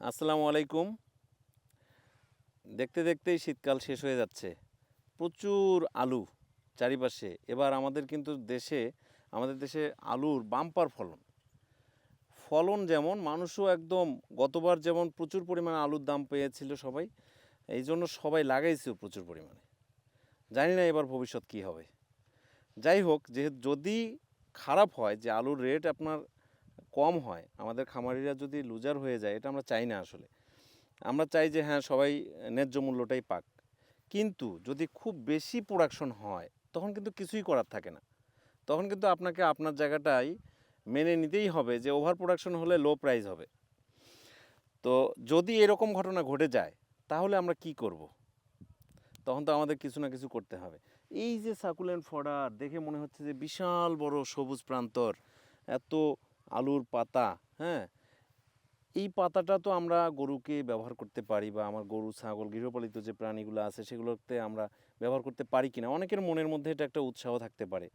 আসসালামু আলাইকুম। দেখতে দেখতেই শীতকাল শেষ হয়ে যাচ্ছে। প্রচুর আলু চারিপাশে। এবার আমাদের কিন্তু দেশে, আমাদের দেশে আলুর বাম্পার ফলন। ফলন যেমন, মানুষও একদম গতবার যেমন প্রচুর পরিমাণে আলুর দাম পেয়েছিল সবাই এই জন্য সবাই লাগাইছেও প্রচুর পরিমাণে। জানি না এবার ভবিষ্যৎ কী হবে। যাই হোক যে যদি খারাপ হয় যে আলুর রেট আপনার কম হয়, আমাদের খামারিরা যদি লুজার হয়ে যায়, এটা আমরা চাই না আসলে। আমরা চাই যে হ্যাঁ সবাই ন্যায্য মূল্যটাই পাক। কিন্তু যদি খুব বেশি প্রোডাকশন হয়, তখন কিন্তু কিছুই করার থাকে না। তখন কিন্তু আপনাকে আপনার জায়গাটাই মেনে নিতেই হবে যে ওভার প্রোডাকশন হলে লো প্রাইস হবে। তো যদি এরকম ঘটনা ঘটে যায়, তাহলে আমরা কি করব? তখন তো আমাদের কিছু না কিছু করতে হবে। এই যে সাকুলেন্ট ফডার দেখে মনে হচ্ছে যে, বিশাল বড় সবুজ প্রান্তর, এত আলুর পাতা হ্যাঁ? এই পাতাটা তো আমরা গরুকে ব্যবহার করতে পারি বা আমার গরু, ছাগল, গৃহপালিত যে প্রাণীগুলো আছে সেগুলোতে আমরা ব্যবহার করতে পারি কিনা? অনেকের মনের মধ্যে এটা একটা উৎসাহ থাকতে পারে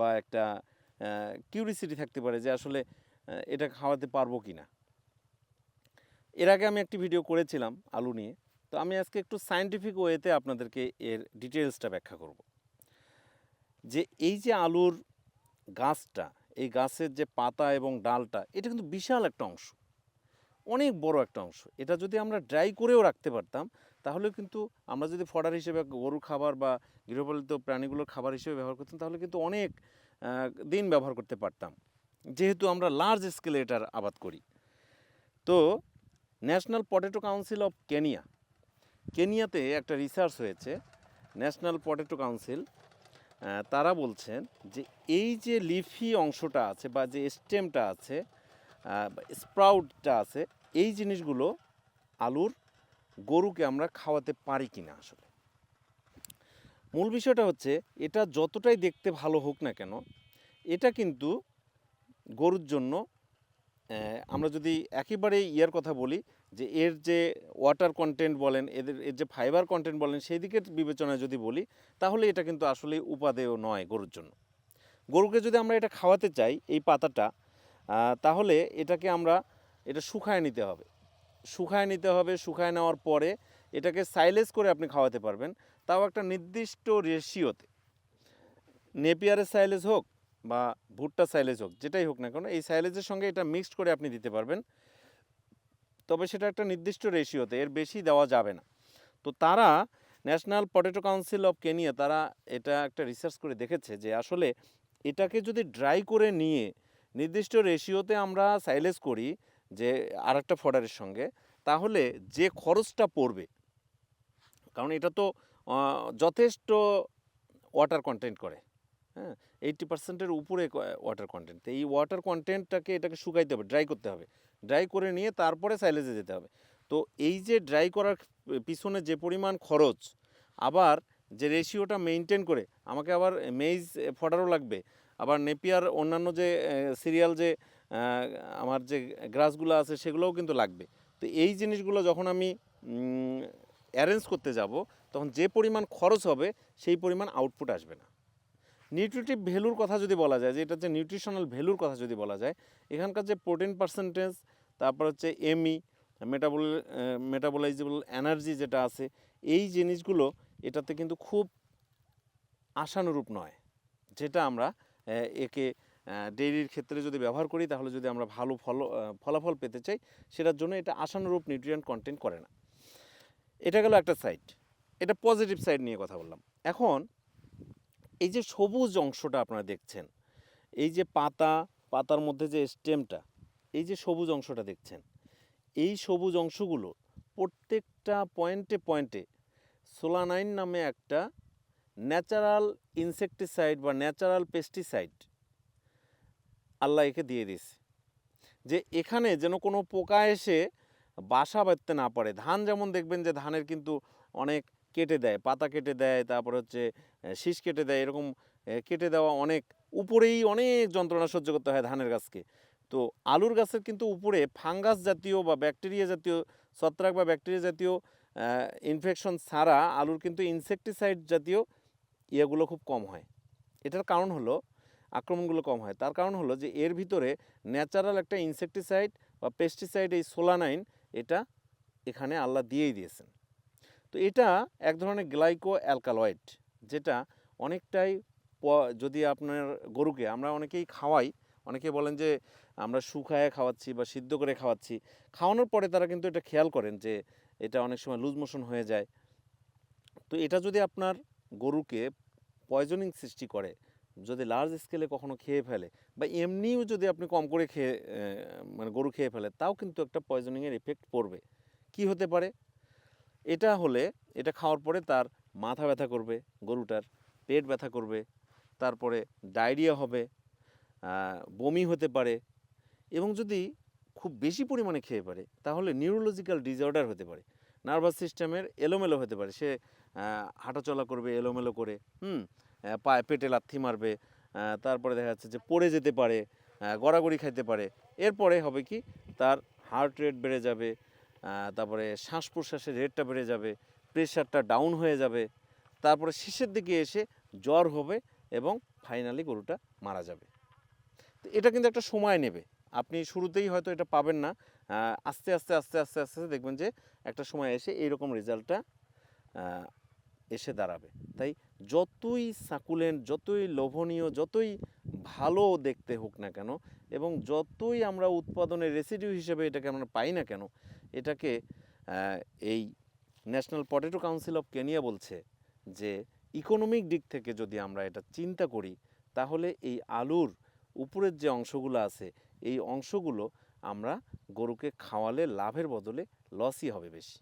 বা একটা কিউরিসিটি থাকতে পারে যে আসলে এটা খাওয়াতে পারব কি না এর আগে আমি একটি ভিডিও করেছিলাম আলু নিয়ে, তো আমি আজকে একটু সায়েন্টিফিক ওয়েতে আপনাদেরকে এর ডিটেলসটা ব্যাখ্যা করব। যে এই যে আলুর গাছটা এই গাছের যে পাতা এবং ডালটা, এটা কিন্তু বিশাল একটা অংশ। অনেক বড় একটা অংশ। এটা যদি আমরা ড্রাই করেও রাখতে পারতাম, তাহলে কিন্তু আমরা যদি ফডার হিসেবে গরুর খাবার বা গৃহপালিত প্রাণীগুলোর খাবার হিসেবে ব্যবহার করতাম, তাহলে কিন্তু অনেক দিন ব্যবহার করতে পারতাম। যেহেতু আমরা লার্জ স্কেলে এটার আবাদ করি। তো national potato council of Kenya কেনিয়াতে একটা রিসার্চ হয়েছে। ন্যাশনাল পটেটো কাউন্সিল তারা বলছেন যে এই যে লিফি অংশটা আছে বা যে স্টেমটা আছে স্প্রাউটটা আছে, এই জিনিসগুলো আলুর গরুকে আমরা খাওয়াতে পারি কি না আসলে? মূল বিষয়টা হচ্ছে, এটা যতটাই দেখতে ভালো হোক না কেন, এটা কিন্তু গরুর জন্য আমরা যদি একেবারে ইয়ার কথা বলি যে এর যে ওয়াটার কন্টেন্ট বলেন, এদের, এর যে ফাইবার কন্টেন্ট বলেন, সেই দিকের বিবেচনায় যদি বলি, তাহলে এটা কিন্তু আসলে উপাদেয় নয় গরুর জন্য। গরুকে যদি আমরা এটা খাওয়াতে চাই, এই পাতাটা তাহলে এটাকে আমরা, এটা শুকায় নিতে হবে। শুকায় নিতে হবে, শুকায় নেওয়ার পরে এটাকে সাইলেজ করে আপনি খাওয়াতে পারবেন। তাও একটা নির্দিষ্ট রেশিওতে নেপিয়ারের সাইলেজ হোক বা ভুট্টা সাইলেজ হোক, যেটাই হোক না কেন, এই সাইলেজের সঙ্গে এটা মিক্সড করে আপনি দিতে পারবেন। তবে সেটা একটা নির্দিষ্ট রেশিওতে এর বেশি দেওয়া যাবে না। তো তারা national potato council of Kenya তারা এটা একটা রিসার্চ করে দেখেছে যে আসলে এটাকে যদি ড্রাই করে নিয়ে নির্দিষ্ট রেশিওতে আমরা সাইলেজ করি যে আর একটা ফডারের সঙ্গে, তাহলে যে খরচটা পড়বে, কারণ এটা তো যথেষ্ট ওয়াটার কন্টেন্ট করে। হ্যাঁ এইটটি পার্সেন্টের উপরে ওয়াটার কন্টেন্ট তো এই ওয়াটার কন্টেন্টটাকে এটাকে শুকাইতে হবে ড্রাই করতে হবে। ড্রাই করে নিয়ে তারপরে সাইলেজে যেতে হবে। তো এই যে ড্রাই করার পিছনে যে পরিমাণ খরচ, আবার যে রেশিওটা মেনটেন করে, আমাকে আবার মেইজ ফডারও লাগবে, আবার নেপিয়ার অন্যান্য যে সিরিয়াল যে আমার যে গ্রাসগুলো আছে সেগুলোও কিন্তু লাগবে। তো এই জিনিসগুলো যখন আমি অ্যারেঞ্জ করতে যাব, তখন যে পরিমাণ খরচ হবে, সেই পরিমাণ আউটপুট আসবে না। নিউট্রিটিভ ভ্যালুর কথা যদি বলা যায়, যে এটা যে নিউট্রিশনাল ভ্যালুর কথা যদি বলা যায়, এখানকার যে প্রোটিন পার্সেন্টেজ, তারপর হচ্ছে এমই মেটাবল মেটাবলাইজেবল এনার্জি যেটা আছে, এই জিনিসগুলো এটাতে কিন্তু খুব আশানুরূপ নয়। যেটা আমরা একে ডেইরির ক্ষেত্রে যদি ব্যবহার করি, তাহলে যদি আমরা ভালো ফল ফলাফল পেতে চাই, সেটার জন্য এটা আশানুরূপ নিউট্রিয়েন্ট কন্টেন্ট করে না। এটা গেল একটা সাইড এটা পজিটিভ সাইড নিয়ে কথা বললাম। এখন এই যে সবুজ অংশটা আপনারা দেখছেন, এই যে পাতা, পাতার মধ্যে যে স্টেমটা এই যে সবুজ অংশটা দেখছেন, এই সবুজ অংশগুলো প্রত্যেকটা পয়েন্টে পয়েন্টে সোলানাইন নামে একটা ন্যাচারাল ইনসেকটিসাইড বা ন্যাচারাল পেস্টিসাইড আল্লাহ একে দিয়ে দিয়েছে। যে এখানে যেন কোনো পোকা এসে বাসা বাঁধতে না পারে, ধান যেমন দেখবেন যে ধানের কিন্তু অনেক কেটে দেয়, পাতা কেটে দেয়, তারপর হচ্ছে শীষ কেটে দেয়, এরকম কেটে দেওয়া অনেক, উপরেই অনেক যন্ত্রণা সহ্য করতে হয় ধানের গাছকে। তো আলুর গাছের কিন্তু উপরে ফাঙ্গাস জাতীয় বা ব্যাকটেরিয়া জাতীয়, ছত্রাক বা ব্যাকটেরিয়া জাতীয় ইনফেকশন ছাড়া আলুর কিন্তু ইনসেকটিসাইড জাতীয় ইয়েগুলো খুব কম হয়। এটার কারণ হলো, আক্রমণগুলো কম হয়। তার কারণ হলো যে, এর ভিতরে ন্যাচারাল একটা ইনসেকটিসাইড বা পেস্টিসাইড এই সোলানাইন এটা এখানে আল্লাহ দিয়েই দিয়েছেন। তো এটা এক ধরনের গ্লাইকো অ্যালকালয়েড যেটা অনেকটাই যদি আপনার গরুকে আমরা অনেকেই খাওয়াই, অনেকে বলেন যে আমরা শুকায় খাওয়াচ্ছি বা সিদ্ধ করে খাওয়াচ্ছি, খাওয়ানোর পরে তারা কিন্তু এটা খেয়াল করেন যে এটা অনেক সময় লুজ মোশন হয়ে যায়। তো এটা যদি আপনার গরুকে পয়জনিং সৃষ্টি করে, যদি লার্জ স্কেলে কখনো খেয়ে ফেলে বা এমনিও যদি আপনি কম করে খেয়ে মানে গরু খেয়ে ফেলে, তাও কিন্তু একটা পয়জনিংয়ের এফেক্ট পড়বে। কি হতে পারে? এটা হলে এটা খাওয়ার পরে তার মাথা ব্যথা করবে, গরুটার পেট ব্যথা করবে, তারপরে ডায়রিয়া হবে বমি হতে পারে এবং যদি খুব বেশি পরিমাণে খেয়ে পারে, তাহলে নিউরোলজিক্যাল ডিসঅর্ডার হতে পারে নার্ভাস সিস্টেমের এলোমেলো হতে পারে। সে হাঁটাচলা করবে, এলোমেলো করে, হুম পায়ে পেটে লাথি মারবে তারপরে দেখা যাচ্ছে যে পড়ে যেতে পারে গড়াগড়ি খাইতে পারে। এরপরে হবে কি, তার হার্ট রেট বেড়ে যাবে তারপরে শ্বাস প্রশ্বাসের রেটটা বেড়ে যাবে প্রেশারটা ডাউন হয়ে যাবে, তারপরে শেষের দিকে এসে জ্বর হবে এবং ফাইনালি গরুটা মারা যাবে। তো এটা কিন্তু একটা সময় নেবে। আপনি শুরুতেই হয়তো এটা পাবেন না। আস্তে আস্তে আস্তে আস্তে আস্তে আস্তে দেখবেন যে একটা সময় এসে এইরকম রেজাল্টটা এসে দাঁড়াবে। তাই যতই সাকুলেন্ট, যতই লোভনীয়, যতই ভালো দেখতে হোক না কেন এবং যতই আমরা উৎপাদনের রেসিডিউ হিসেবে এটাকে আমরা পাই না কেন এটাকে এই national potato council of Kenya বলছে যে ইকোনমিক দিক থেকে যদি আমরা এটা চিন্তা করি, তাহলে এই আলুর উপরের যে অংশগুলো আছে, এই অংশগুলো আমরা গরুকে খাওয়ালে লাভের বদলে লসই হবে বেশি।